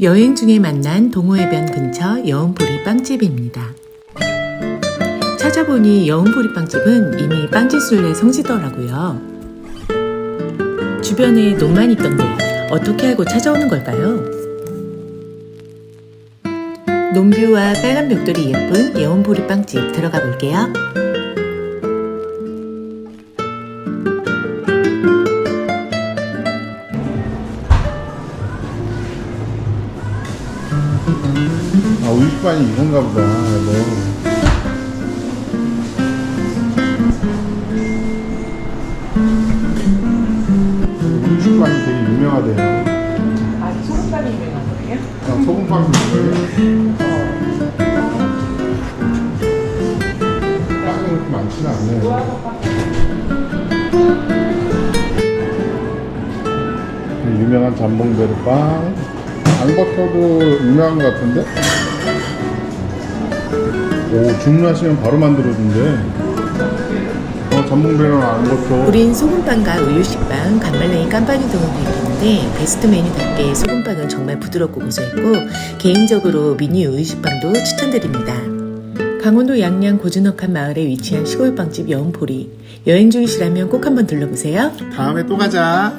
여행 중에 만난 동호해변 근처 여운보리 빵집입니다. 찾아보니 여운보리 빵집은 이미 빵지술래 성지더라고요. 주변에 논만 있던데 어떻게 알고 찾아오는 걸까요? 논뷰와 빨간 벽돌이 예쁜 여운보리 빵집 들어가 볼게요. 아 우유식반이 이건가 보다 여보 우유식반이 되게 유명하대요. 아, 소금빵이 유명한 거예요? 아, 소금빵도 유명해요. 빵이 그렇게 많지는 않네요 유명한 잠봉베르빵 앙버터도 유명한 것 같은데? 오 주문하시면 바로 만들어준대 어 잠봉베르랑 앙버터 우린 소금빵과 우유식빵, 간말랭이 깜빡이 등을 구입했는데 베스트 메뉴답게 소금빵은 정말 부드럽고 고소했고 개인적으로 미니 우유식빵도 추천드립니다. 강원도 양양 고즈넉한 마을에 위치한 시골빵집 여운포리 여행 중이시라면 꼭 한번 들러보세요. 다음에 또 가자